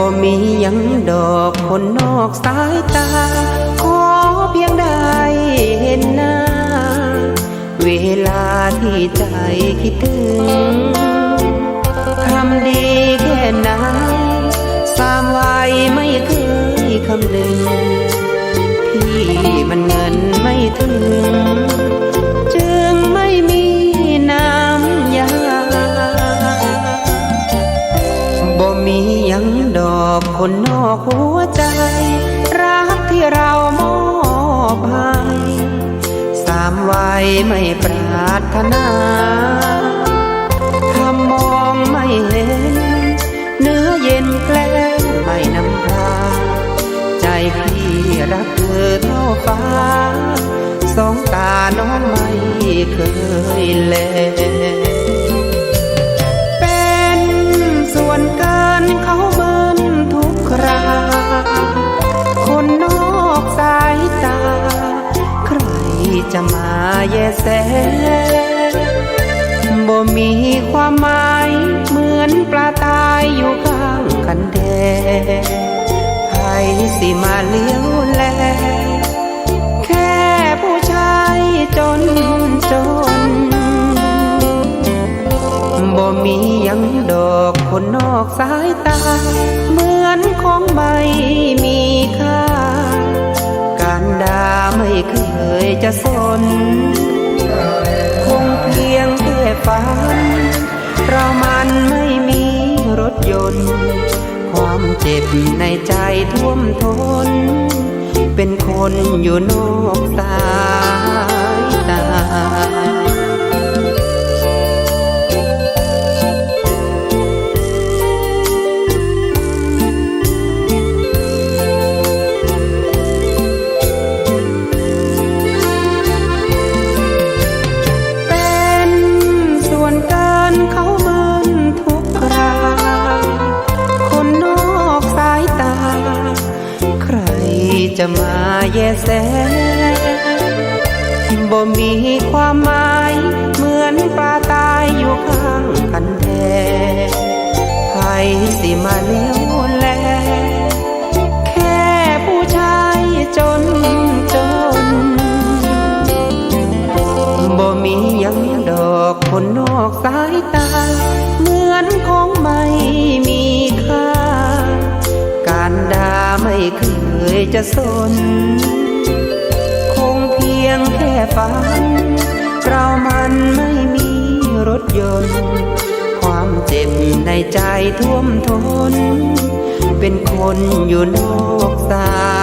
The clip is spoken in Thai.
บ่มียังดอกคนนอกสายตา ขอเพียงได้เห็นหน้า เวลาที่ใจคิดถึงคำดีแค่ไหนสามวัยไม่เคยคำนึงพี่มันเงินไม่ถึง ดอกคนนอกหัวใจ รักที่เรามอบให้สามวัยไม่ปรารถนาถ้ามองไม่เห็น เนื้อเย็นแกล้งไม่นำพาใจพี่รักเธอเท่าฟ้า สองตาน้องไม่เคยแล มีความหมายเหมือนปลาตายอยู่ข้างกันแดใครสิมาเลี้ยวแล แค่ผู้ชายจนจน บ่มียังดอกคนนอกสายตา เหมือนของไม่มีค่า การด่าไม่เคยจะสน ความเจ็บในใจท่วมทน เป็นคนอยู่นอกตา จะมาแยแสบ่มีความหมายเหมือนปลาตายอยู่ข้างกันแท้ใครสิมาเลี้ยวแล แค่ผู้ชายจนจนบ่มียังดอกคนนอกสายตา เหมือนของไม่มี ดาไม่เคยจะสน คงเพียงแค่ฝัน เรามันไม่มีรถยนต์ ความเจ็บในใจท่วมทนเป็นคนอยู่นอกตา